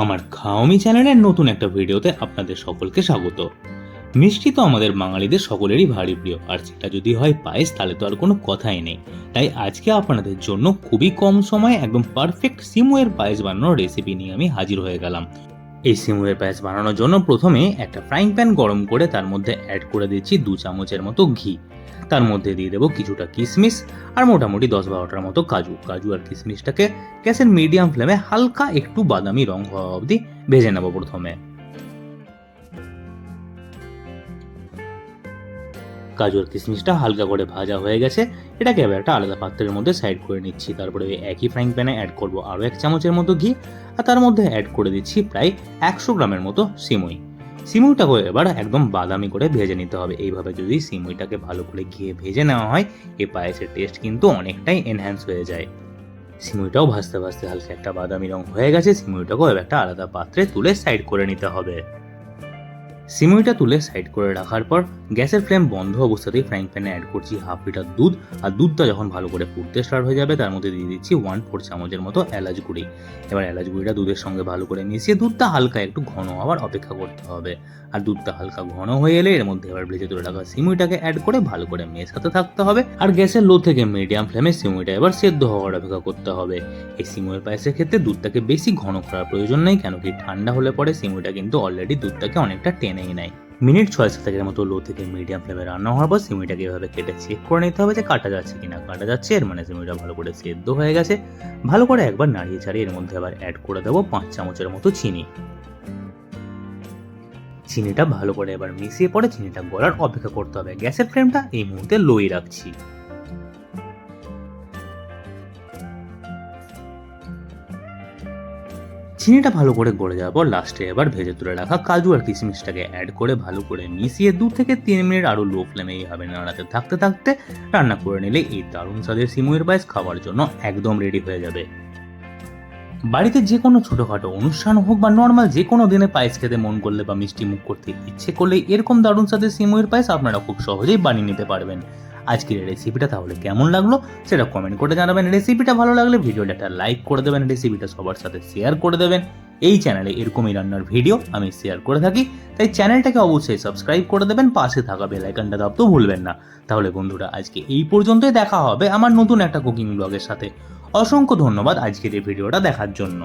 আমার খাওয়ামি চ্যানেলের নতুন একটা ভিডিওতে আপনাদের সকলকে স্বাগত। মিষ্টি তো আমাদের বাঙালিদের সকলেরই ভারী প্রিয়, আর সেটা যদি হয় পায়েস, তাহলে তো আর কোনো কথাই নেই। তাই আজকে আপনাদের জন্য খুবই কম সময়ে একদম পারফেক্ট সিমুয়ের পায়েস বানানোর রেসিপি নিয়ে আমি হাজির হয়ে গেলাম। এই সিমুরের পায়েস বানানোর জন্য প্রথমে একটা ফ্রাইং প্যান গরম করে তার মধ্যে অ্যাড করে দিচ্ছি দু চামচের মতো ঘি। তার মধ্যে দিয়ে দেবো কিছুটা কিশমিশ আর মোটামুটি দশ বারোটার মতো কাজু। কাজু আর কিশমিশটাকে গ্যাসের মিডিয়াম ফ্লেমে হালকা একটু বাদামি রং হওয়া অবধি ভেজে নেব প্রথমে। কাজু আর কিশমিশটা হালকা করে ভাজা হয়ে গেছে। এটাকে এবার একটা আলাদা পাত্রের মধ্যে সাইড করে নিচ্ছি। তারপরে ওই একই ফ্রাইং প্যানে অ্যাড করব আরও এক চামচের মতো ঘি। আর তার মধ্যে অ্যাড করে দিচ্ছি প্রায় একশো গ্রামের মতো সিমুই। সিমুইটাকে এবার একদম বাদামি করে ভেজে নিতে হবে। এইভাবে যদি সিমুইটাকে ভালো করে ঘিয়ে ভেজে নেওয়া হয় এই পায়েসের টেস্ট কিন্তু অনেকটাই এনহ্যান্স হয়ে যায়। সিমুইটাও ভাজতে ভাজতে হালকা একটা বাদামি রং হয়ে গেছে। সিমুইটাকেও এবার একটা আলাদা পাত্রে তুলে সাইড করে নিতে হবে। সিমুইটা তুলে সাইড করে রাখার পর গ্যাসের ফ্লেম বন্ধ অবস্থাতেই ফ্রাইং প্যানে অ্যাড করছি হাফ লিটার দুধ, আর দুধটা যখন ভালো করে ফুটতে স্টার্ট হয়ে যাবে, তার মধ্যে দিয়ে দিচ্ছি ওয়ান ফোর চামচের মতো এলাচ গুঁড়ি। এবার এলাচ গুঁড়িটা দুধের সঙ্গে ভালো করে মিশিয়ে দুধটা হালকা একটু ঘন হওয়ার অপেক্ষা করতে হবে। আর দুধটা হালকা ঘন হয়ে এলে এর মধ্যে এবার ভেজে তুলে রাখা সিমুইটাকে অ্যাড করে ভালো করে মেশাতে থাকতে হবে। আর গ্যাসের লো থেকে মিডিয়াম ফ্লেমে সিমুইটা এবার সেদ্ধ হওয়ার অপেক্ষা করতে হবে। এই সিমুইয়ের পায়েসের ক্ষেত্রে দুধটাকে বেশি ঘন করার প্রয়োজন নেই কেন কি ঠান্ডা হলে পরে সিমুইটা কিন্তু অলরেডি দুধটাকে অনেকটা টেনেই নেয় মিনিট ছয় সাতেকের মতো লো থেকে মিডিয়াম ফ্লেমে রান্না হওয়ার পর সিমিটাকে এভাবে কেটে চেক করে নিতে হবে যে কাটা যাচ্ছে কিনা। কাটা যাচ্ছে, এর মানে সিমিটা ভালো করে সেদ্ধ হয়ে গেছে। ভালো করে একবার নাড়িয়ে ছাড়িয়ে এর মধ্যে আবার অ্যাড করে দেবো পাঁচ চামচের মতো চিনি। চিনিটা ভালো করে এবার মিশিয়ে পরে চিনিটা গলার অপেক্ষা করতে হবে। গ্যাসের ফ্লেমটা এই মুহূর্তে লোই রাখছি। চিনিটা ভালো করে গড়ে যাওয়ার পর লাস্টে এবার ভেজে তুলে রাখা কাজু আর কিশমিশটাকে অ্যাড করে ভালো করে মিশিয়ে দু থেকে তিন মিনিট আরও লো ফ্লেমে এইভাবে নাড়াতে থাকতে থাকতে রান্না করে নিলে এই দারুণ স্বাদের সিমুয়ের পায়েস খাওয়ার জন্য একদম রেডি হয়ে যাবে। বাড়িতে যে কোনো ছোটোখাটো অনুষ্ঠান হোক বা নর্মাল যে কোনো দিনে পায়েস খেতে মন করলে বা মিষ্টি মুখ করতে ইচ্ছে করলে এরকম দারুণ স্বাদের সিমুয়ের পায়েস আপনারা খুব সহজেই বানিয়ে নিতে পারবেন। আজকের এই রেসিপিটা তাহলে কেমন লাগল সেটা কমেন্ট করে জানাবেন। রেসিপিটা ভালো লাগলে ভিডিওটা একটা লাইক করে দেবেন রেসিপিটা সবার সাথে শেয়ার করে দেবেন। এই চ্যানেলে এরকমই রান্নার ভিডিও আমি শেয়ার করে থাকি, তাই চ্যানেলটাকে অবশ্যই সাবস্ক্রাইব করে দেবেন, পাশে থাকা বেল আইকনটা দাবতেও ভুলবেন না। তাহলে বন্ধুরা, আজকে এই পর্যন্তই দেখা হবে আমার নতুন একটা কুকিং ব্লগের সাথে। অসংখ্য ধন্যবাদ আজকের এই ভিডিওটা দেখার জন্য।